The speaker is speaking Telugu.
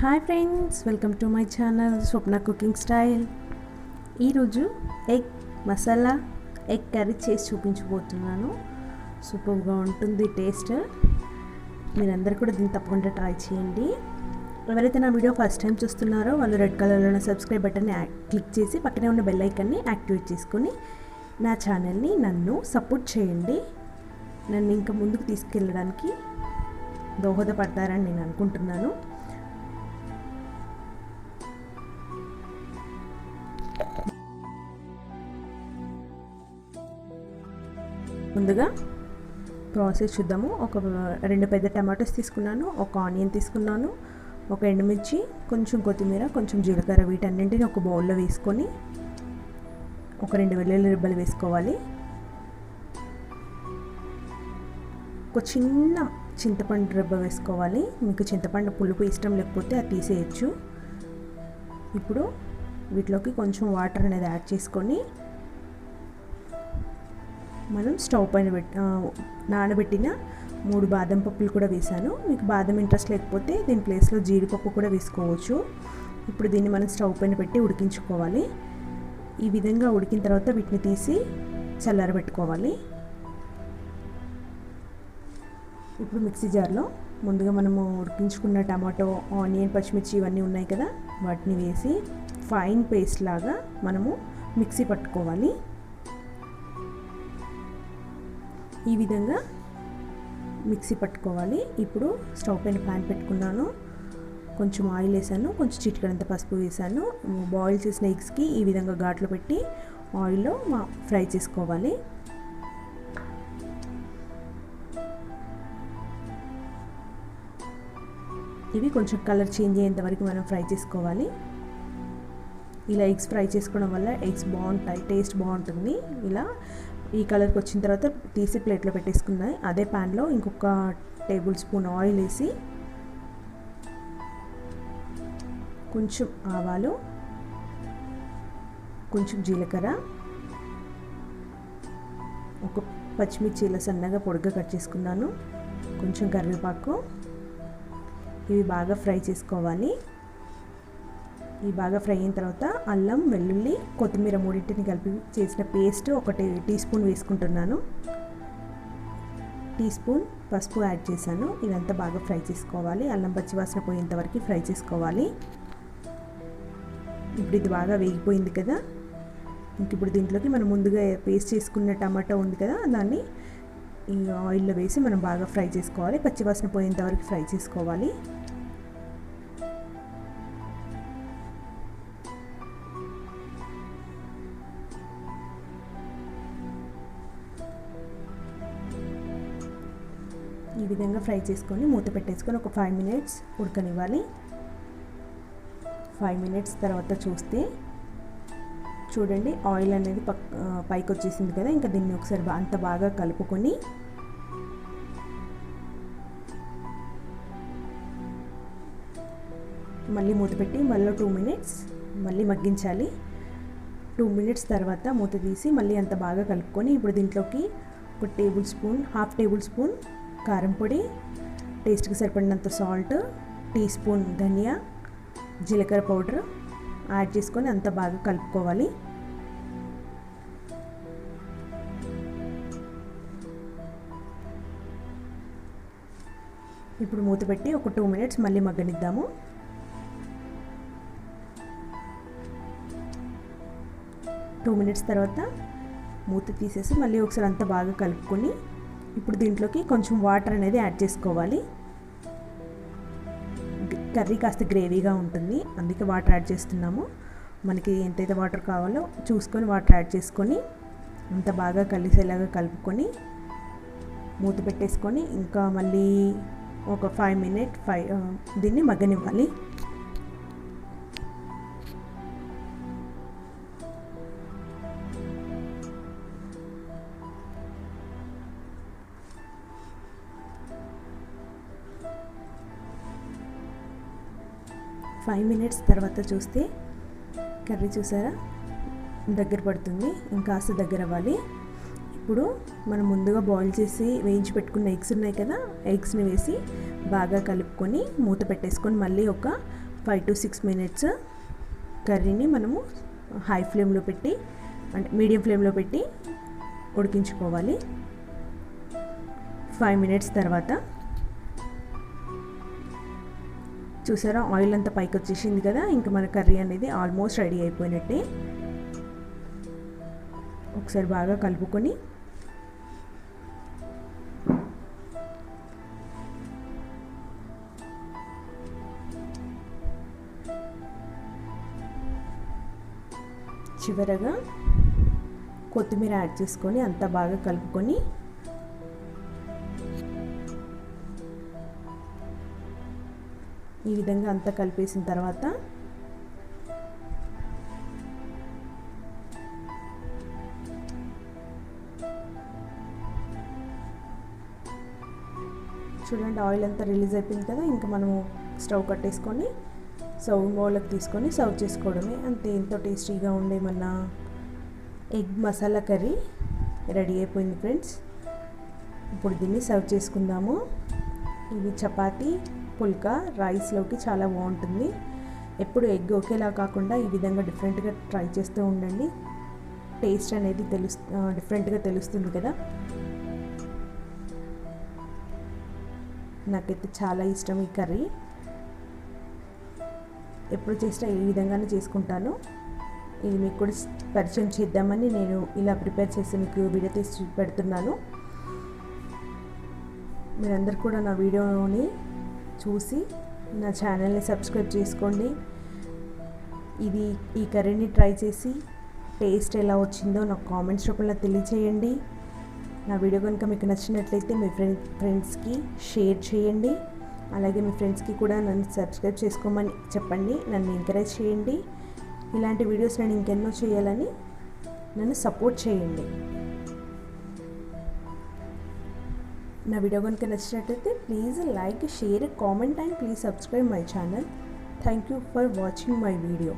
Hi friends welcome to my channel Swapna cooking style ఈరోజు ఎగ్ మసాలా ఎగ్ కర్రీ చేసి చూపించబోతున్నాను. సూపర్గా ఉంటుంది టేస్ట్ మీరందరూ కూడా దీన్ని తప్పకుండా ట్రై చేయండి. ఎవరైతే నా వీడియో ఫస్ట్ టైం చూస్తున్నారో వాళ్ళు రెడ్ కలర్లో ఉన్న సబ్స్క్రైబ్ బటన్ని క్లిక్ చేసి పక్కనే ఉన్న బెల్ ఐకన్ని యాక్టివేట్ చేసుకొని నా ఛానల్ని నన్ను సపోర్ట్ చేయండి. నన్ను ఇంకా ముందుకు తీసుకెళ్ళడానికి దోహదపడతారని నేను అనుకుంటున్నాను. ముందుగా ప్రాసెస్ చూద్దాము. ఒక రెండు పెద్ద టమాటోస్ తీసుకున్నాను ఒక ఆనియన్ తీసుకున్నాను ఒక ఎండుమిర్చి కొంచెం కొత్తిమీర కొంచెం జీలకర్ర వీటన్నింటిని ఒక బౌల్లో వేసుకొని ఒక రెండు వెల్లుల్లి రిబ్బలు వేసుకోవాలి. ఒక చిన్న చింతపండు రెబ్బ వేసుకోవాలి. మీకు చింతపండు పులుపు ఇష్టం లేకపోతే అది తీసేయచ్చు. ఇప్పుడు వీటిలోకి కొంచెం వాటర్ అనేది యాడ్ చేసుకొని మనం స్టవ్ పైన పెట్టి నానబెట్టిన మూడు బాదం పప్పులు కూడా వేసాను మీకు బాదం ఇంట్రెస్ట్ లేకపోతే దీని ప్లేస్లో జీడిపప్పు కూడా వేసుకోవచ్చు. ఇప్పుడు దీన్ని మనం స్టవ్ పైన పెట్టి ఉడికించుకోవాలి. ఈ విధంగా ఉడికిన తర్వాత వీటిని తీసి చల్లారబెట్టుకోవాలి ఇప్పుడు మిక్సీ జార్లో ముందుగా మనము ఉడికించుకున్న టమాటో ఆనియన్ పచ్చిమిర్చి ఇవన్నీ ఉన్నాయి కదా వాటిని వేసి ఫైన్ పేస్ట్ లాగా మనము మిక్సీ పట్టుకోవాలి. ఈ విధంగా మిక్సీ పట్టుకోవాలి. ఇప్పుడు స్టవ్ పైన ప్యాన్ పెట్టుకున్నాను. కొంచెం ఆయిల్ వేసాను. కొంచెం చిటికడంత పసుపు వేసాను. బాయిల్ చేసిన ఎగ్స్కి ఈ విధంగా ఘాట్లో పెట్టి ఆయిల్లో ఫ్రై చేసుకోవాలి. ఇవి కొంచెం కలర్ చేంజ్ అయ్యేంత వరకు మనం ఫ్రై చేసుకోవాలి. ఇలా ఎగ్స్ ఫ్రై చేసుకోవడం వల్ల ఎగ్స్ బాగుంటాయి. టేస్ట్ బాగుంటుంది. ఇలా ఈ కలర్కి వచ్చిన తర్వాత తీసి ప్లేట్లో పెట్టేసుకున్నాయి అదే ప్యాన్లో ఇంకొక టేబుల్ స్పూన్ ఆయిల్ వేసి కొంచెం ఆవాలు కొంచెం జీలకర్ర ఒక పచ్చిమిర్చి ఇలా సన్నగా పొడిగా కట్ చేసుకున్నాను. కొంచెం కరివేపాకు. ఇవి బాగా ఫ్రై చేసుకోవాలి. ఇవి బాగా ఫ్రై అయిన తర్వాత అల్లం వెల్లుల్లి కొత్తిమీర మూడింటిని కలిపి చేసిన పేస్ట్ ఒకటి టీ స్పూన్ వేసుకుంటున్నాను. టీ స్పూన్ పసుపు యాడ్ చేశాను. ఇదంతా బాగా ఫ్రై చేసుకోవాలి. అల్లం పచ్చివాసన పోయేంత వరకు ఫ్రై చేసుకోవాలి. ఇప్పుడు ఇది బాగా వేగిపోయింది కదా. ఇంక ఇప్పుడు దీంట్లోకి మనం ముందుగా పేస్ట్ చేసుకున్న టమాటో ఉంది కదా దాన్ని ఈ ఆయిల్లో వేసి మనం బాగా ఫ్రై చేసుకోవాలి. పచ్చివాసన పోయేంత వరకు ఫ్రై చేసుకోవాలి. విధంగా ఫ్రై చేసుకొని మూత పెట్టేసుకొని ఒక ఫైవ్ మినిట్స్ ఉడకనివ్వాలి. ఫైవ్ మినిట్స్ తర్వాత చూస్తే చూడండి ఆయిల్ అనేది పక్ పైకి వచ్చేసింది కదా ఇంకా దీన్ని ఒకసారి అంత బాగా కలుపుకొని మళ్ళీ మూత పెట్టి మళ్ళీ టూ మినిట్స్ మళ్ళీ మగ్గించాలి. టూ మినిట్స్ తర్వాత మూత తీసి మళ్ళీ అంత బాగా కలుపుకొని ఇప్పుడు దీంట్లోకి ఒక tablespoon half tablespoon కారం పొడి టేస్ట్కి సరిపడినంత సాల్ట్ టీ స్పూన్ ధనియా జీలకర్ర పౌడర్ యాడ్ చేసుకొని అంత బాగా కలుపుకోవాలి. ఇప్పుడు మూత పెట్టి ఒక టూ మినిట్స్ మళ్ళీ మగ్గనిద్దాము. టూ మినిట్స్ తర్వాత మూత తీసేసి మళ్ళీ ఒకసారి అంతా బాగా కలుపుకొని ఇప్పుడు దీంట్లోకి కొంచెం వాటర్ అనేది యాడ్ చేసుకోవాలి. కర్రీ కాస్త గ్రేవీగా ఉంటుంది. అందుకే వాటర్ యాడ్ చేస్తున్నాము. మనకి ఎంతైతే వాటర్ కావాలో చూసుకొని వాటర్ యాడ్ చేసుకొని అంత బాగా కలిసేలాగా కలుపుకొని మూత పెట్టేసుకొని ఇంకా మళ్ళీ ఒక ఫైవ్ మినిట్ ఫైవ్ దీన్ని మగ్గనివ్వాలి. ఫైవ్ మినిట్స్ తర్వాత చూస్తే కర్రీ చూసారా? దగ్గర పడుతుంది ఇంకాస్త దగ్గర అవ్వాలి. ఇప్పుడు మనం ముందుగా బాయిల్ చేసి వేయించి పెట్టుకున్న ఎగ్స్ ఉన్నాయి కదా ఎగ్స్ని వేసి బాగా కలుపుకొని మూత పెట్టేసుకొని మళ్ళీ ఒక ఫైవ్ టు సిక్స్ మినిట్స్ కర్రీని మనము హై ఫ్లేమ్లో పెట్టి అంటే మీడియం ఫ్లేమ్లో పెట్టి ఉడికించుకోవాలి. ఫైవ్ మినిట్స్ తర్వాత చూసారా? ఆయిల్ అంతా పైకి వచ్చేసింది కదా ఇంకా మన కర్రీ అనేది ఆల్మోస్ట్ రెడీ అయిపోయినట్టే. ఒకసారి బాగా కలుపుకొని చివరగా కొత్తిమీర యాడ్ చేసుకొని అంతా బాగా కలుపుకొని ఈ విధంగా అంతా కలిపేసిన తర్వాత చూడండి ఆయిల్ అంతా రిలీజ్ అయిపోయింది కదా ఇంకా మనము స్టవ్ కట్టేసుకొని సర్వ్ బౌల్కి తీసుకొని సర్వ్ చేసుకోవడమే. అంతే ఎంతో టేస్టీగా ఉండే మన ఎగ్ మసాలా కర్రీ రెడీ అయిపోయింది ఫ్రెండ్స్. ఇప్పుడు దీన్ని సర్వ్ చేసుకుందాము. ఇది చపాతీ పుల్కా రైస్లోకి చాలా బాగుంటుంది. ఎప్పుడు ఎగ్ ఒకేలా కాకుండా ఈ విధంగా డిఫరెంట్గా ట్రై చేస్తూ ఉండండి. టేస్ట్ అనేది తెలుస్ డిఫరెంట్గా తెలుస్తుంది కదా. నాకైతే చాలా ఇష్టం ఈ కర్రీ. ఎప్పుడు చేసినా ఈ విధంగానే చేసుకుంటాను. ఇది మీకు కూడా పరిచయం చేద్దామని నేను ఇలా ప్రిపేర్ చేసి మీకు వీడియో తీసి పెడుతున్నాను. మీరందరూ కూడా నా వీడియోని చూసి నా ఛానల్ని సబ్స్క్రైబ్ చేసుకోండి. ఇది ఈ కర్రీని ట్రై చేసి టేస్ట్ ఎలా వచ్చిందో నాకు కామెంట్స్ రూపంలో తెలియచేయండి. నా వీడియో కనుక మీకు నచ్చినట్లయితే మీ ఫ్రెండ్ ఫ్రెండ్స్కి షేర్ చేయండి. అలాగే మీ ఫ్రెండ్స్కి కూడా నన్ను సబ్స్క్రైబ్ చేసుకోమని చెప్పండి. నన్ను ఎంకరేజ్ చేయండి. ఇలాంటి వీడియోస్ నేను ఇంకెన్నో చేయాలని నన్ను సపోర్ట్ చేయండి. నా వీడియో కనుక నచ్చినట్లయితే please like share comment and please subscribe my channel thank you for watching my video